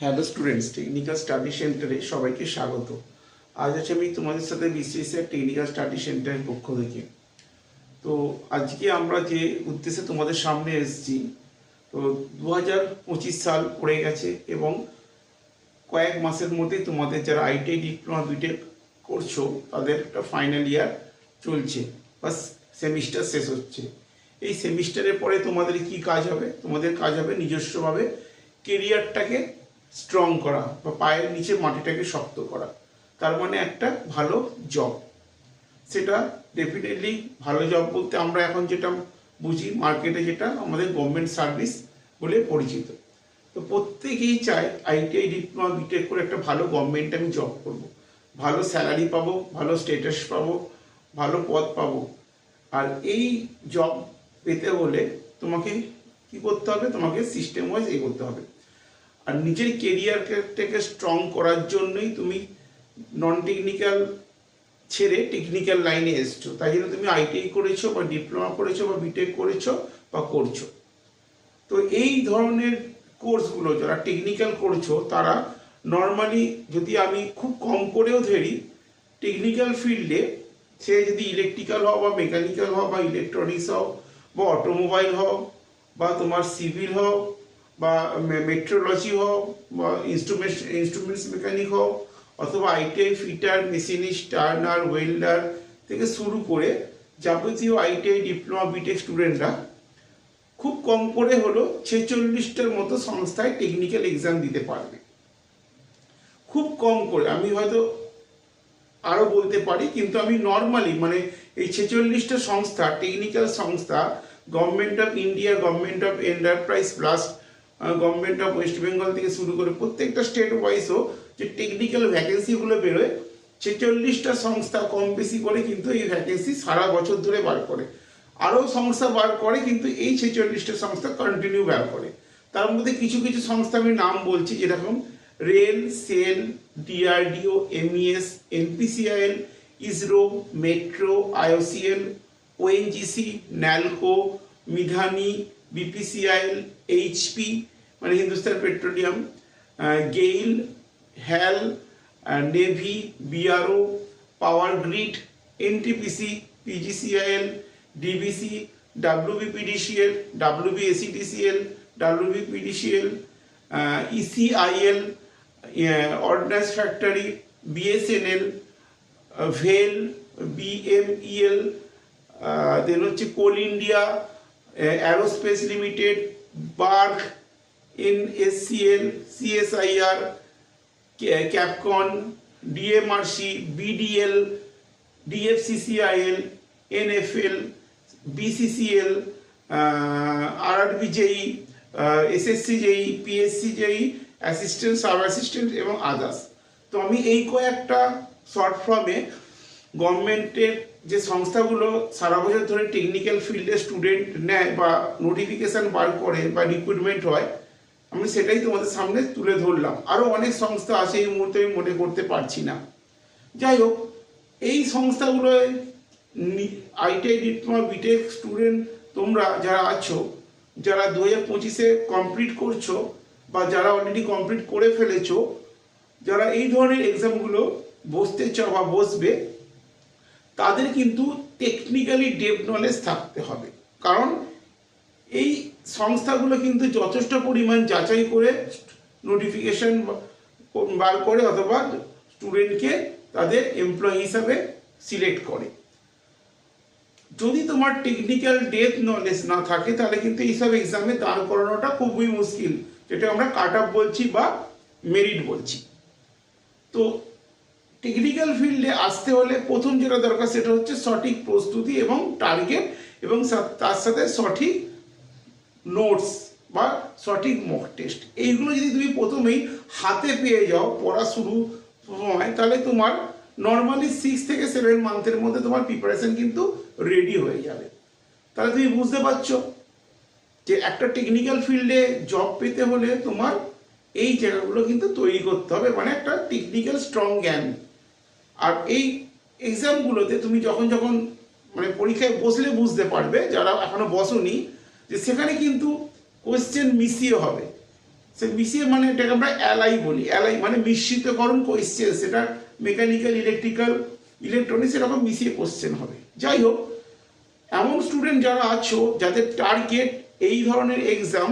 Hello students technical study সেন্টারে সবাইকে স্বাগত। আজ আছে আমি তোমাদের সাথে বিসিএসএর টেকনিক্যাল স্টাডি সেন্টারের পক্ষ থেকে। তো আজকে আমরা যে উদ্দেশ্যে তোমাদের সামনে এসেছি, তো দু হাজার পঁচিশ সাল পড়ে গেছে এবং কয়েক মাসের মধ্যেই তোমাদের যারা আইটিআই ডিপ্লোমা বিটেক করছ, তাদের একটা ফাইনাল ইয়ার চলছে, বা সেমিস্টার শেষ হচ্ছে। এই সেমিস্টারের পরে তোমাদের কি কাজ হবে? তোমাদের কাজ হবে নিজস্বভাবে কেরিয়ারটাকে স্ট্রং করা বা পায়ের নিচে মাটিটাকে শক্ত করা। তার মানে একটা ভালো জব সেটা ডেফিনেটলি ভালো জব বলতে আমরা এখন যেটা বুঝি মার্কেটে যেটা আমাদের গভর্নমেন্ট সার্ভিস বলে পরিচিত। তো প্রত্যেকেই চায় আইটিআই ডিপ্লোমা বিটেক করে একটা ভালো গভর্নমেন্ট আমি জব করব। ভালো স্যালারি পাবো, ভালো স্টেটাস পাবো, ভালো পদ পাবো। আর এই জব পেতে হলে তোমাকে কি করতে হবে? তোমাকে সিস্টেম ওয়াইজ এগোতে হবে। আর নিজের কেরিয়ারটাকে স্ট্রং করার জন্যই তুমি নন টেকনিক্যাল ছেড়ে টেকনিক্যাল লাইনে এসছো। তাই জন্য তুমি আইটিআই করেছ বা ডিপ্লোমা করেছ বা বিটেক করেছ বা করছ। তো এই ধরনের কোর্সগুলো যারা টেকনিক্যাল করছ, তারা নর্মালি যদি আমি খুব কম করেও ধরি টেকনিক্যাল ফিল্ডে সে যদি ইলেকট্রিক্যাল হও বা মেকানিক্যাল হও বা ইলেকট্রনিক্স হও বা অটোমোবাইল হও বা তোমার সিভিল হও বা মেট্রোলজি হোক বা ইনস্ট্রুমেন্টস ইনস্ট্রুমেন্টস মেকানিক হোক অথবা ITI fitter machinist turner welder থেকে শুরু করে যাবতীয় আইটিআই ডিপ্লোমা বিটেক স্টুডেন্টরা খুব কম করে হলো ছেচল্লিশটার মতো সংস্থায় টেকনিক্যাল এক্সাম দিতে পারবে। খুব কম করে। আমি হয়তো আরও বলতে পারি, কিন্তু আমি নর্মালি মানে এই ছেচল্লিশটা সংস্থা টেকনিক্যাল সংস্থা government of India government of enterprise plus government of West Bengal থেকে শুরু করে প্রত্যেকটা স্টেট ওয়াইজও যে টেকনিক্যাল ভ্যাকেন্সিগুলো বেরোয়, ছেচল্লিশটা সংস্থা কম বেশি করে কিন্তু এই ভ্যাকেন্সি সারা বছর ধরে বার করে। আরও সংস্থা বার করে কিন্তু এই ছেচল্লিশটা সংস্থা কন্টিনিউ বার করে। তার মধ্যে কিছু কিছু সংস্থা আমি নাম বলছি যেরকম rail, SAIL, DRDO, MES, NPCIL, ISRO, metro, IOCL, ONGC, NALCO, MIDHANI, BPCIL HP মানে Hindustan petroleum GAIL, HAL navy, BRO, power grid, NTPC, PGCIL, DBC, WBPDCL WBACDCL WBPDCL ECIL ordnance factory, BSNL, ভেল, BEML then হচ্ছে কোল India aerospace limited বার্গ NSCL CSIR ক্যাপকন, DMRC, BDL, DFCCIL, NFL, BCCL RRB JE SSC JE PSC JE assistant, sub assistant এবং others. তো আমি এই কয়েকটা short ফর্মে গভর্নমেন্টের যে সংস্থাগুলো সারা বছর ধরে টেকনিক্যাল ফিল্ডে স্টুডেন্ট নেয় বা নোটিফিকেশান বার করে বা রিক্রুটমেন্ট হয়, আমি সেটাই তোমাদের সামনে তুলে ধরলাম। আরও অনেক সংস্থা আছে এই মুহূর্তে আমি মনে করতে পারছি না। যাই হোক, এই সংস্থাগুলোয় আইটিআই ডিপ্লোমা বিটেক স্টুডেন্ট তোমরা যারা আছো, যারা দু হাজার পঁচিশে কমপ্লিট করছ বা যারা অলরেডি কমপ্লিট করে ফেলেছো, যারা এই ধরনের এক্সামগুলো বসতে চাও বা বসবে তাদের কিন্তু টেকনিক্যালি ডেপ নলেজ থাকতে হবে। কারণ এই সংস্থাগুলো কিন্তু যথেষ্ট পরিমাণ যাচাই করে নোটিফিকেশন বার করে অথবা স্টুডেন্টকে তাদের এমপ্লয়ি হিসাবে সিলেক্ট করে। যদি তোমার টেকনিক্যাল ডেপ নলেজ না থাকে, তাহলে কিন্তু এইসব এক্সামে দাঁড় করানোটা খুবই মুশকিল, যেটা আমরা কাট বলছি বা মেরিট বলছি। তো টেকনিক্যাল ফিল্ডে আসতে হলে প্রথম যেটা দরকার সেটা হচ্ছে সঠিক প্রস্তুতি এবং টার্গেট এবং তার সাথে সঠিক নোটস বা সঠিক মক টেস্ট এইগুলো যদি তুমি প্রথমেই হাতে পেয়ে যাও, পড়া শুরু সময় তাহলে তোমার নর্মালি সিক্স থেকে সেভেন মান্থের মধ্যে তোমার প্রিপারেশন কিন্তু রেডি হয়ে যাবে। তাহলে তুমি বুঝতে পারছ যে একটা টেকনিক্যাল ফিল্ডে জব পেতে হলে তোমার এই জায়গাগুলো কিন্তু তৈরি করতে হবে মানে একটা টেকনিক্যাল স্ট্রং জ্ঞান। আর এই এক্সামগুলোতে তুমি যখন যখন মানে পরীক্ষায় বসলে বুঝতে পারবে, যারা এখনও বসনি, যে সেখানে কিন্তু কোয়েশ্চেন মিশিয়ে হবে। সে বিসিএ মানে এটাকে আমরা অ্যালাই বলি। অ্যালাই মানে মিশ্রিতকরণ কোয়েশ্চেন সেটা মেকানিক্যাল ইলেকট্রিক্যাল ইলেকট্রনিক্স এরকম মিশিয়ে কোশ্চেন হবে। যাই হোক, এমন স্টুডেন্ট যারা আছো, যাদের টার্গেট এই ধরনের exam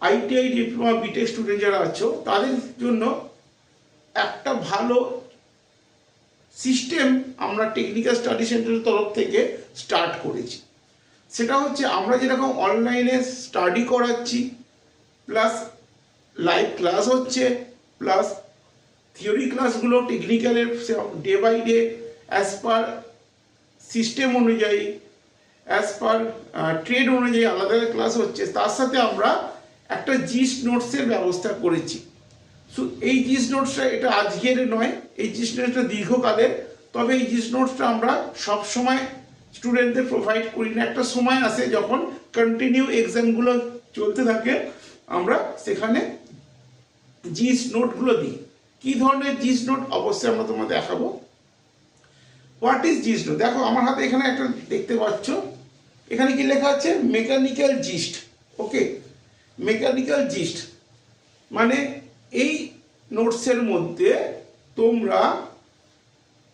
ITI diploma BTech student যারা আছো, তাদের জন্য একটা ভালো সিস্টেম আমরা টেকনিক্যাল স্টাডি সেন্টারের তরফ থেকে স্টার্ট করেছি। সেটা হচ্ছে আমরা যেরকম অনলাইনে স্টাডি করাচ্ছি, প্লাস লাইভ ক্লাস হচ্ছে, প্লাস থিওরি ক্লাসগুলো টেকনিক্যালের day by day as per system অনুযায়ী অ্যাজ পার ট্রেড অনুযায়ী আলাদা আলাদা ক্লাস হচ্ছে। তার সাথে আমরা একটা জিস নোটসের ব্যবস্থা করেছি। সো এই জিস নোটসটা এটা আজকের নয় এই জিস নোটসটা দীর্ঘকালের, তবে এই জিস নোটসটা আমরা সব সময় স্টুডেন্টদের প্রোভাইড করি না। একটা সময় আসে যখন কন্টিনিউ এক্সামগুলো চলতে থাকে, আমরা সেখানে জিস নোটগুলো দিই। কি ধরনের জিস নোট? অবশ্যই আমরা তোমাদের দেখাবো। হোয়াট ইজ জিস্ট দেখো, আমার হাতে এখানে একটা দেখতে পাচ্ছ। এখানে কি লেখা আছে? Mechanical gist okay mechanical gist মানে এই নোটসের মধ্যে তোমরা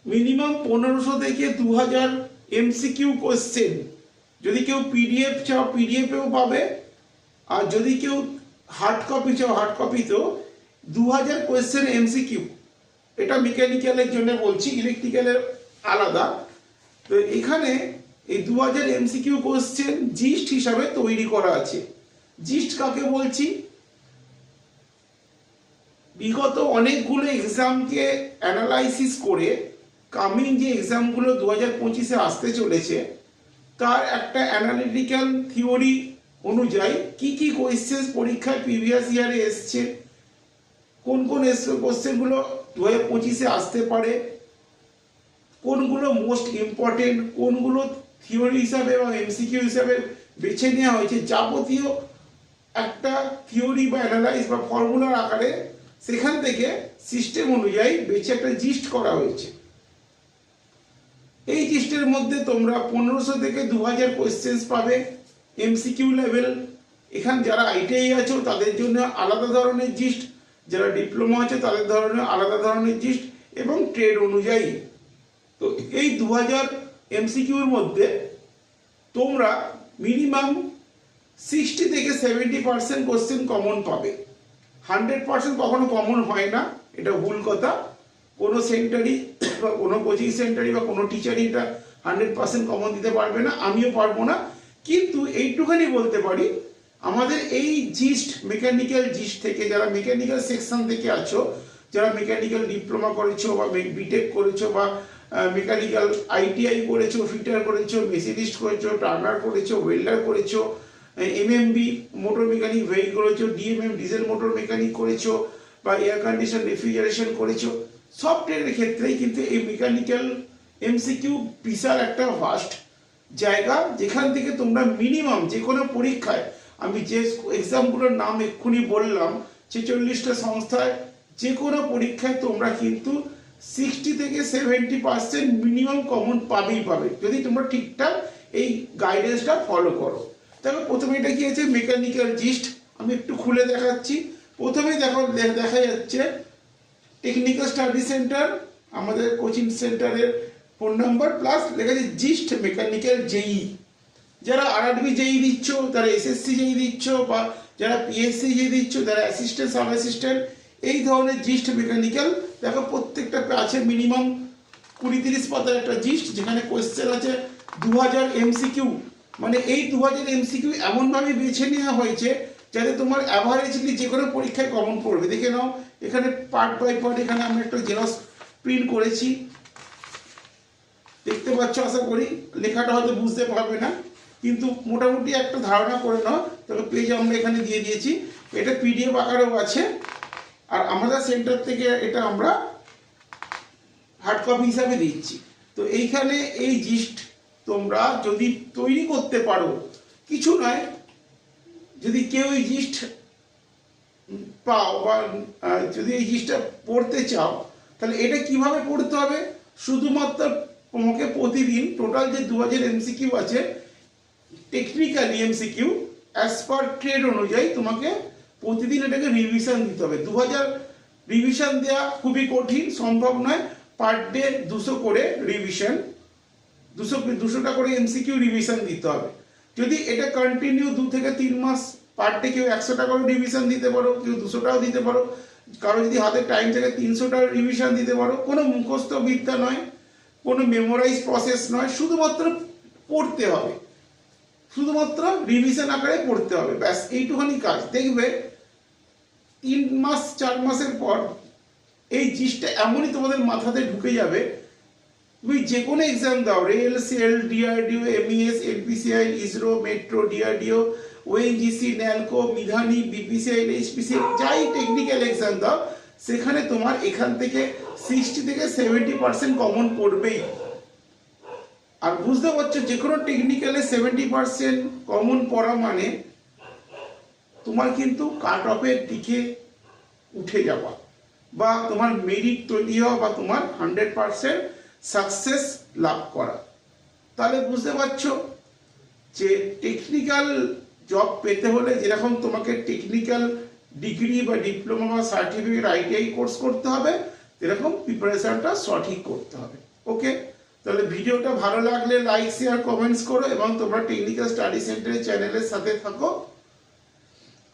মিনিমাম পনেরোশো থেকে দু হাজার এমসিকিউ কোশ্চেন যদি কেউ পিডিএফ চাও পিডিএফেও পাবে। আর যদি কেউ হার্ড কপি চাও হার্ড কপিতেও দু হাজার কোয়েশ্চেন এমসিকিউ এটা মেকানিক্যালের জন্য বলছি ইলেকট্রিক্যালের আলাদা। তো এখানে এই দু হাজার এমসিকিউ কোশ্চেন জিস্ট হিসাবে তৈরি করা আছে। জিস্ট কাকে বলছি? বিগত অনেকগুলো এক্সামকে অ্যানালাইসিস করে কামিং যে এক্সামগুলো দু হাজার পঁচিশে আসতে চলেছে, তার একটা অ্যানালিটিক্যাল থিওরি অনুযায়ী কি কি কোয়েশ্চেন পরীক্ষায় প্রিভিয়াস ইয়ারে এসছে, কোন কোন কোশ্চেনগুলো দু হাজার পঁচিশে আসতে পারে, কোনগুলো মোস্ট ইম্পর্টেন্ট কোনগুলো থিওরি হিসাবে এবং এমসিকিউ হিসাবে বেছে নেওয়া হয়েছে, যাবতীয় একটা থিওরি বা অ্যানালাইজ বা ফর্মুলার আকারে সেখান থেকে সিস্টেম অনুযায়ী বেছে একটা জিস্ট করা হয়েছে। এই জিস্টের মধ্যে তোমরা পনেরোশো থেকে দু হাজার কোয়েশ্চেন্স পাবে এমসিকিউ লেভেল এখান যারা আইটিআই আছো, তাদের জন্য আলাদা ধরনের জিস্ট যারা ডিপ্লোমা আছে, তাদের ধরনের আলাদা ধরনের জিস্ট এবং ট্রেড অনুযায়ী। তো এই দু হাজার এমসিকিউর মধ্যে তোমরা মিনিমাম সিক্সটি থেকে সেভেন্টি পার্সেন্ট কোশ্চেন কমন পাবে। হান্ড্রেড পার্সেন্ট কখনো কমন হয় না। এটা ভুল কথা। কোনো সেন্টারই বা কোনো কোচিং সেন্টারই বা কোনো টিচারই এটা হান্ড্রেড পার্সেন্ট কমন দিতে পারবে না। আমিও পারব না। কিন্তু এইটুখানি বলতে পারি, আমাদের এই জিস্ট মেকানিক্যাল জিস্ট থেকে যারা মেকানিক্যাল সেকশন থেকে আছো, যারা মেকানিক্যাল ডিপ্লোমা করেছ বা বিটেক করেছ বা মেকানিক্যাল আইটিআই করেছ ফিটার করেছ মেসিনিস্ট করেছ টার্নার করেছ ওয়েল্ডার করেছ এমএমবি মোটর মেকানিক ভেহিক করেছ ডিএমএম ডিজেল মোটর মেকানিক করেছ, বা এয়ার কন্ডিশন রেফ্রিজারেশন করেছ, সব ট্রেনের ক্ষেত্রেই কিন্তু এই মেকানিক্যাল এমসিকিউ বিশাল একটা ভাস্ট জায়গা, যেখান থেকে তোমরা মিনিমাম যে কোনো পরীক্ষায়, আমি যে এক্সামগুলোর নাম এক্ষুনি বললাম, ছেচল্লিশটা সংস্থায় যে কোনো পরীক্ষায় তোমরা কিন্তু সিক্সটি থেকে সেভেন্টি পার্সেন্ট মিনিমাম কমন পাবেই পাবে। যদি তোমরা ঠিকঠাক এই গাইডেন্সটা ফলো করো। দেখো, প্রথমে এটা কি আছে মেকানিক্যাল জিস্ট আমি একটু খুলে দেখাচ্ছি। প্রথমে দেখো দেখা যাচ্ছে টেকনিক্যাল স্টাডি সেন্টার আমাদের কোচিং সেন্টারের ফোন নাম্বার প্লাস লেখা আছে জিস্ট মেকানিক্যাল জেই যারা আর আরআরবি জেই দিচ্ছ, তারা এসএসসি জেই দিচ্ছ, বা যারা পিএসসি জেই দিচ্ছ যারা অ্যাসিস্ট্যান্ট সাব অ্যাসিস্ট্যান্ট এই ধরনের জিস্ট মেকানিক্যাল দেখো, প্রত্যেকটা আছে মিনিমাম কুড়ি তিরিশ পাতার একটা জিস্ট যেখানে কোয়েশ্চেন আছে দু হাজার এমসিকিউ মানে এই দু হাজার এমসিকিউ এমনভাবে বেছে নেওয়া হয়েছে যাতে তোমার অ্যাভারেজলি যে কোনো পরীক্ষায় কমন পড়বে। দেখে নাও, এখানে পার্ট বাই পার্ট এখানে আমি একটা জেরক্স প্রিন্ট করেছি। দেখতে পাচ্ছ, আশা করি লেখাটা হয়তো বুঝতে পারবে না, কিন্তু মোটামুটি একটা ধারণা করে নাও। তবে পেজ আমরা এখানে দিয়ে দিয়েছি। এটা পিডিএফ আকারেও আছে। আর আমাদের সেন্টার থেকে এটা আমরা হার্ড কপি হিসাবে দিচ্ছি। তো এইখানে এই জিস্ট তোমরা যদি তৈরি করতে পারো, কিছু নয়। যদি কেউ এই জিস্ট পাও বা যদি এই জিনিসটা পড়তে চাও, তাহলে এটা কীভাবে পড়তে হবে? শুধুমাত্র তোমাকে প্রতিদিন টোটাল যে দু হাজার এমসিকিউ আছে technically MCQ as per trade অনুযায়ী তোমাকে প্রতিদিন এটাকে রিভিশন দিতে হবে। দু হাজার রিভিশন দেওয়া খুবই কঠিন, সম্ভব নয়। পার ডে দুশো করে রিভিশন দুশো দুশোটা করে এমসিকিউ রিভিশন দিতে হবে। যদি এটা কন্টিনিউ দু থেকে তিন মাস পার ডে কেউ একশোটা করে রিভিশন দিতে পারো, কেউ দুশোটাও দিতে পারো, কারও যদি হাতে টাইম থাকে তিনশোটা রিভিশন দিতে পারো, কোনো মুখস্থ বিদ্যা নয়, কোনো মেমোরাইজ প্রসেস নয়, শুধুমাত্র পড়তে হবে। শুধুমাত্র রিভিশন আকারে পড়তে হবে, ব্যাস, এইটুখানি কাজ। দেখবে তিন মাস, চার মাসের পর এই জিনিসটা এমনই তোমাদের মাথাতে ঢুকে যাবে তুমি যে কোনো এক্সাম দাও rail SAIL DRDO MES NPCI ISRO metro DRDO ONGC NALCO MIDHANI BPCI HPCI যাই টেকনিক্যাল এক্সাম দাও, সেখানে তোমার এখান থেকে সিক্সটি থেকে সেভেন্টি পার্সেন্ট কমন পড়বেই। আর বুঝতে পারছ, যে কোনো টেকনিক্যালে সেভেন্টি পার্সেন্ট কমন পড়া মানে তোমার কিন্তু কাট অফের দিকে উঠে যাওয়া, বা তোমার মেরিট তৈরি হওয়া, বা তোমার হান্ড্রেড পার্সেন্ট সাকসেস লাভ করা। তাহলে বুঝতে পারছ যে টেকনিক্যাল জব পেতে হলে যেরকম তোমাকে টেকনিক্যাল ডিগ্রি বা ডিপ্লোমা বা সার্টিফিকেট আইটিআই কোর্স করতে হবে এরকম প্রিপারেশনটা সঠিক করতে হবে। ওকে তাহলে ভিডিওটা ভালো লাগলে লাইক শেয়ার কমেন্টস করো এবং তোমরা টেকনিক্যাল স্টাডি সেন্টারের চ্যানেলের সাথে থাকো।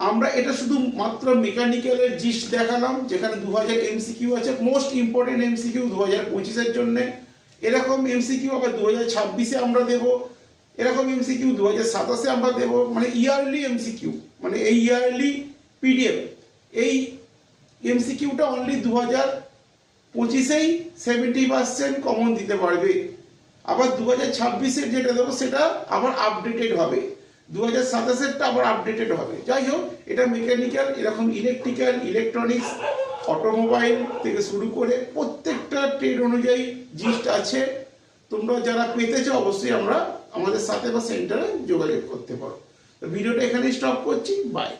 আমরা এটা শুধু মাত্র মেকানিক্যালের জিস্ট দেখালাম, যেখানে দু হাজার এমসিকিউ আছে। মোস্ট ইম্পর্টেন্ট এমসিকিউ দু হাজার পঁচিশের জন্যে। এরকম এমসিকিউ আবার দু হাজার ছাব্বিশে আমরা দেবো। এরকম এমসিকিউ দু হাজার সাতাশে আমরা দেবো। মানে ইয়ারলি এমসিকিউ মানে এই ইয়ারলি পিডিএফ এই এমসিকিউটা অনলি দু হাজার পঁচিশেই সেভেন্টি পার্সেন্ট কমন দিতে পারবে। আবার দু হাজার ছাব্বিশের যেটা দেবো, সেটা আবার আপডেটেড হবে। দু হাজার সাতাশেরটা আবার আপডেটেড হবে। যাই হোক, এটা মেকানিক্যাল এরকম ইলেকট্রিক্যাল ইলেকট্রনিক্স অটোমোবাইল থেকে শুরু করে প্রত্যেকটা ট্রেড অনুযায়ী জিনিসটা আছে। তোমরা যারা পেতে চাও, অবশ্যই আমরা আমাদের সাথে বা সেন্টারে যোগাযোগ করতে পারো। তো ভিডিওটা এখানেই স্টপ করছি। বাই